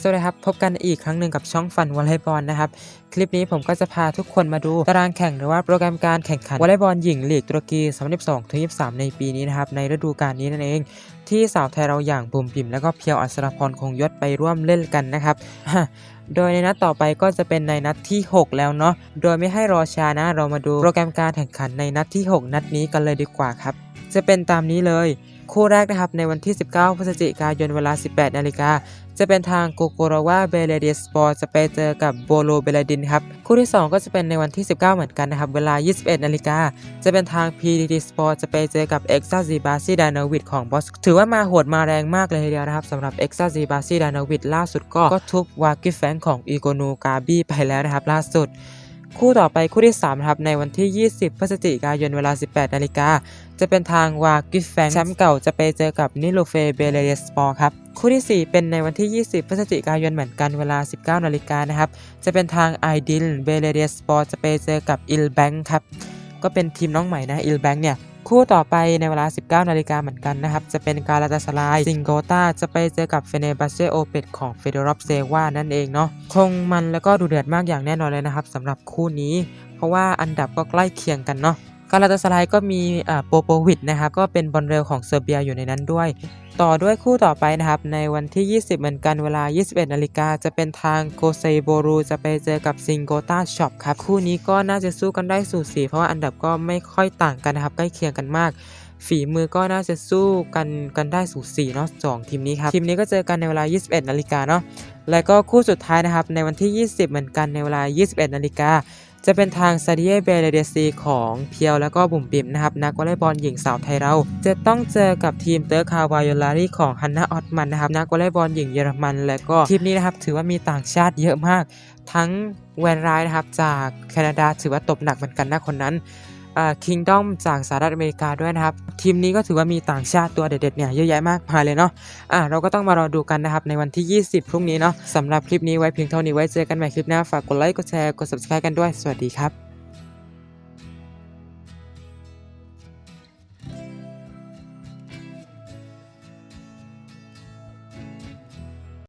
สวัสดีครับ พบกันอีกครั้งหนึ่งกับช่องฟันวอลเลย์บอลนะครับ คลิปนี้ผมก็จะพาทุกคนมาดูตารางแข่งหรือว่าโปรแกรมการแข่งขันวอลเลย์บอลหญิงลีกตุรกี2022-23 ในปีนี้นะครับ ในฤดูกาลนี้นั่นเอง ที่สาวไทยเราอย่างบุ๋มบิ๋มและก็เพียวอัศรพรคงยศไปร่วมเล่นกันนะครับโดยในนัดต่อไปก็จะเป็นในนัดที่ 6 แล้วเนาะโดยไม่ให้รอช้านะ เรามาดูโปรแกรมการแข่งขันในนัดที่ 6 นัดนี้กันเลยดีกว่าครับ จะเป็นตามนี้เลย คู่แรกนะครับในวันที่ 19 พฤศจิกายนเวลา 18 นาฬิกา จะเป็นทางโกโกราวาเบเลเดียสปอร์จะไปเจอกับโบโลเบลดินครับ คู่ที่ 2 ก็จะเป็นในวันที่ 19 เหมือนกันนะครับ เวลา 21 นาฬิกา จะเป็นทาง PDD Sport จะไปเจอกับ e x a z i b a s i d a n o v i c ของบอส ถือว่ามาโหดมาแรงมากเลยทีเดียวนะครับสำหรับ e x a z i b a s i d a n o v i c ล่าสุดก็ก็ทุบวากิแฟงของอีโกนูกาบี้ไปแล้วนะครับล่าสุด คู่ต่อไปคู่ที่3ครับในวันที่ 20 พฤศจิกายนเวลา 18 นาฬิกา จะเป็นทางวากิแฟงแชมป์เก่าจะไปเจอกับนิโลเฟเบเลเดสปอร์ครับคู่ที่ 4 เป็นในวันที่ 20 พฤศจิกายนเหมือนกันเวลา 19 นาฬิกานะครับ จะเป็นทางไอดิลเบเลเดสปอร์จะไปเจอกับอิลแบงครับ ก็เป็นทีมน้องใหม่นะอิลแบงเนี่ย คู่ต่อไปในเวลา 19 นาฬิกาเหมือนกันนะครับ จะเป็นการาตาสลายซิงโกตาจะไปเจอกับเฟเนบัสเซโอเปตของเฟเดรอฟเซวานั่นเองเนาะคงมันแล้วก็ดูเดือดมากอย่างแน่นอนเลยนะครับสำหรับคู่นี้ เพราะว่าอันดับก็ใกล้เคียงกันเนาะ การาตาสไลก็มีโปโปวิดนะครับก็เป็นบอลเร็วของเซอร์เบียอยู่ในนั้นด้วย ต่อด้วยคู่ต่อไปนะครับ ในวันที่ 20 เหมือนกันเวลา 21 นาฬิกาจะเป็นทางโกเซโบรูจะไปเจอกับซิงโกตาช็อปครับ คู่นี้ก็น่าจะสู้กันได้สูสีเพราะว่าอันดับก็ไม่ค่อยต่างกันนะครับ ใกล้เคียงกันมาก ฝีมือก็น่าจะสู้กันกันได้สูสีเนาะสองทีมนี้ครับทีมนี้ก็เจอกันในเวลา 21 นาฬิกาเนาะแล้วก็คู่สุดท้ายนะครับในวันที่ 20 เหมือนกันในเวลา 21 นาฬิกา จะเป็นทางซาดิเอเบเลเดซีของเพียวแล้วก็บุ๋มบิมนะครับนักวอลเลย์บอลหญิงสาวไทยเรา จะต้องเจอกับทีมเตอร์คาวายลารีของฮันนาออตมันนะครับนักวอลเลย์บอลหญิงเยอรมัน และก็ทีมนี้นะครับถือว่ามีต่างชาติเยอะมาก ทั้งแวนไรนะครับจากแคนาดาถือว่าตบหนักเหมือนกันนะคนนั้น คิงดอมจากสหรัฐอเมริกาด้วยนะครับ ทีมนี้ก็ถือว่ามีต่างชาติตัวเด็ดๆเนี่ยเยอะแยะมากมายเลยเนาะอะเราก็ต้องมารอดูกันนะครับในวันที่ 20 พรุ่งนี้เนาะสำหรับคลิปนี้ไว้เพียงเท่านี้ไว้เจอกันใหม่คลิปหน้าฝากกดไลค์กดแชร์กด subscribe กันด้วย สวัสดีครับ